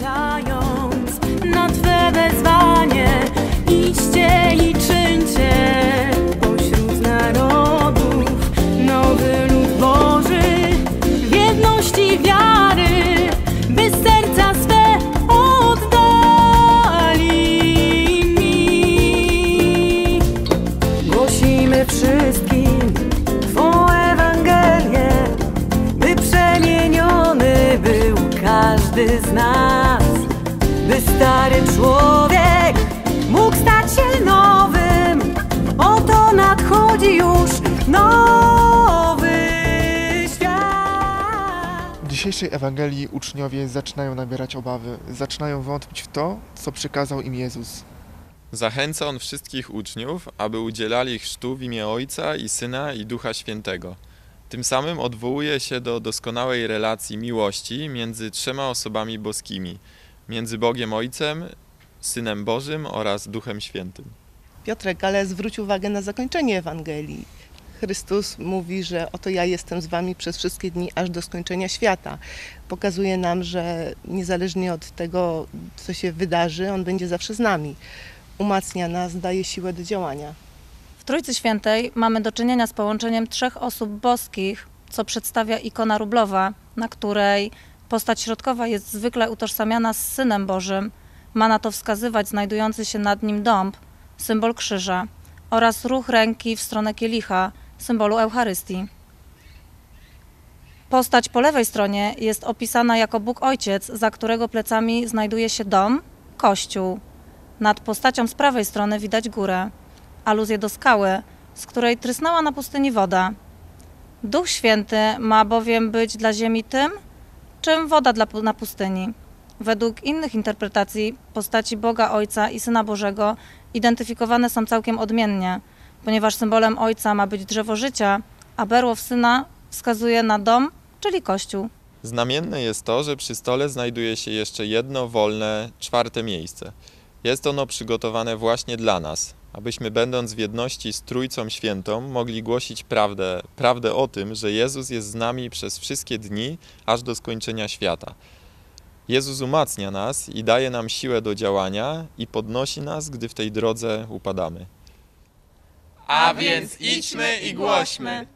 Spoglądając na Twe wezwanie, idźcie i czyńcie pośród narodów nowy lud Boży w jedności wiary, by serca swe oddali mi. Głosimy wszystkim Twą Ewangelię, by przemieniony był każdy z nas by stary człowiek mógł stać się nowym. Oto nadchodzi już nowy świat. W dzisiejszej Ewangelii uczniowie zaczynają nabierać obawy, zaczynają wątpić w to, co przykazał im Jezus. Zachęca on wszystkich uczniów, aby udzielali chrztu w imię Ojca i Syna i Ducha Świętego. Tym samym odwołuje się do doskonałej relacji miłości między trzema osobami boskimi, między Bogiem Ojcem, Synem Bożym oraz Duchem Świętym. Piotrek, ale zwróć uwagę na zakończenie Ewangelii. Chrystus mówi, że oto ja jestem z wami przez wszystkie dni aż do skończenia świata. Pokazuje nam, że niezależnie od tego, co się wydarzy, On będzie zawsze z nami. Umacnia nas, daje siłę do działania. W Trójcy Świętej mamy do czynienia z połączeniem trzech osób boskich, co przedstawia ikona rublowa, na której postać środkowa jest zwykle utożsamiana z Synem Bożym. Ma na to wskazywać znajdujący się nad nim dąb, symbol krzyża, oraz ruch ręki w stronę kielicha, symbolu Eucharystii. Postać po lewej stronie jest opisana jako Bóg Ojciec, za którego plecami znajduje się dom, kościół. Nad postacią z prawej strony widać górę aluzję do skały, z której trysnęła na pustyni woda. Duch Święty ma bowiem być dla ziemi tym, czym woda dla, na pustyni. Według innych interpretacji postaci Boga Ojca i Syna Bożego identyfikowane są całkiem odmiennie, ponieważ symbolem Ojca ma być drzewo życia, a berło Syna wskazuje na dom, czyli Kościół. Znamienne jest to, że przy stole znajduje się jeszcze jedno wolne, czwarte miejsce. Jest ono przygotowane właśnie dla nas, abyśmy będąc w jedności z Trójcą Świętą mogli głosić prawdę, prawdę o tym, że Jezus jest z nami przez wszystkie dni, aż do skończenia świata. Jezus umacnia nas i daje nam siłę do działania i podnosi nas, gdy w tej drodze upadamy. A więc idźmy i głośmy.